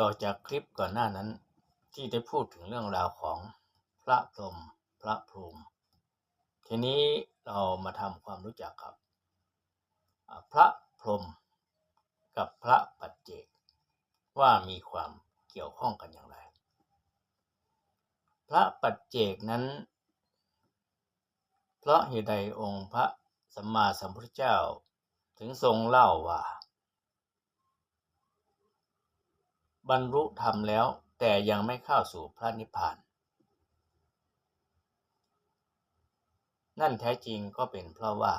ต่อจากคลิปก่อนหน้านั้น ที่ได้พูดถึงเรื่องราวของพระพรหมพระพรหมทีนี้เรามาทำความรู้จักกับ พระพรหมกับพระปัจเจก ว่ามีความเกี่ยวข้องกันอย่างไร พระปัจเจกนั้น เพราะเหตุใดองค์พระสัมมาสัมพุทธเจ้าถึงทรงเล่าว่า บรรลุธรรมแล้วแต่ยังไม่เข้าสู่พระนิพพาน นั่นแท้จริงก็เป็นเพราะว่า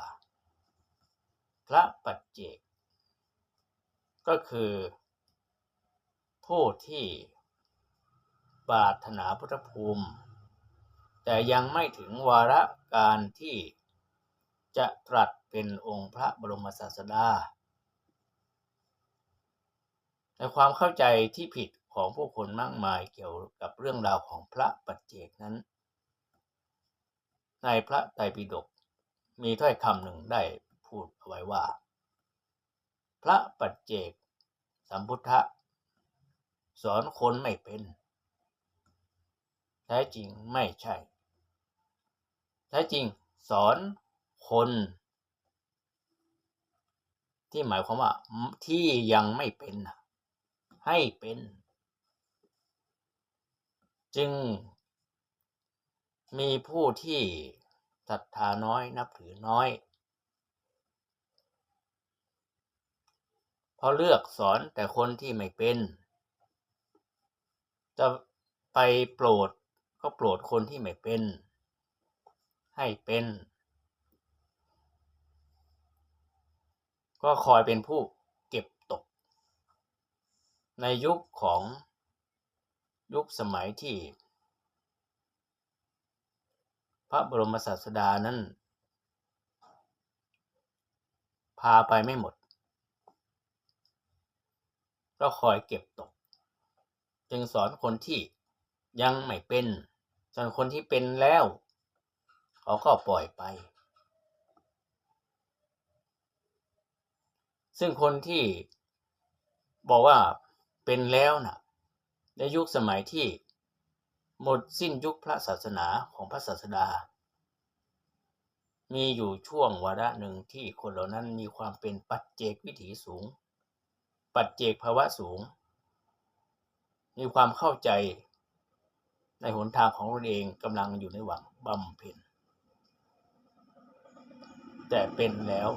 พระปัจเจก ก็คือผู้ที่ปรารถนาพุทธภูมิ แต่ยังไม่ถึงวาระการที่จะตรัสเป็นองค์พระบรมศาสดา ในความเข้าใจที่ผิดของผู้คนมากมายเกี่ยวกับเรื่องราวของพระปัจเจกนั้น ในพระไตรปิฎกมีถ้อยคำหนึ่งได้พูดเอาไว้ว่า พระปัจเจก สัมพุทธะสอนคนไม่เป็น แท้จริงไม่ใช่ แท้จริงสอนคน ที่หมายความว่าที่ยังไม่เป็นนะ ให้เป็น จึง มีผู้ที่ศรัทธาน้อยนับถือน้อยเพราะเลือกสอนแต่คนที่ไม่เป็น จะไปโปรดก็โปรดคนที่ไม่เป็น ให้เป็น ก็คอยเป็นผู้ ในยุคของยุคสมัยที่ พระบรมศาสดานั้น พาไปไม่หมด ก็คอยเก็บตก จึงสอนคนที่ยังไม่เป็นส่วนคนที่เป็นแล้ว เขาก็ปล่อยไป ซึ่งคนที่บอกว่า เป็นแล้วนะในยุคสมัยที่ หมดสิ้นยุคพระศาสนาของพระศาสดา มีอยู่ช่วงวาระหนึ่งที่คนเหล่านั้นมีความเป็นปัจเจกวิถีสูง ปัจเจกภาวะสูง มีความเข้าใจในหนทางของตนเองกำลังอยู่ในหวังบำเพ็ญแต่เป็นแล้ว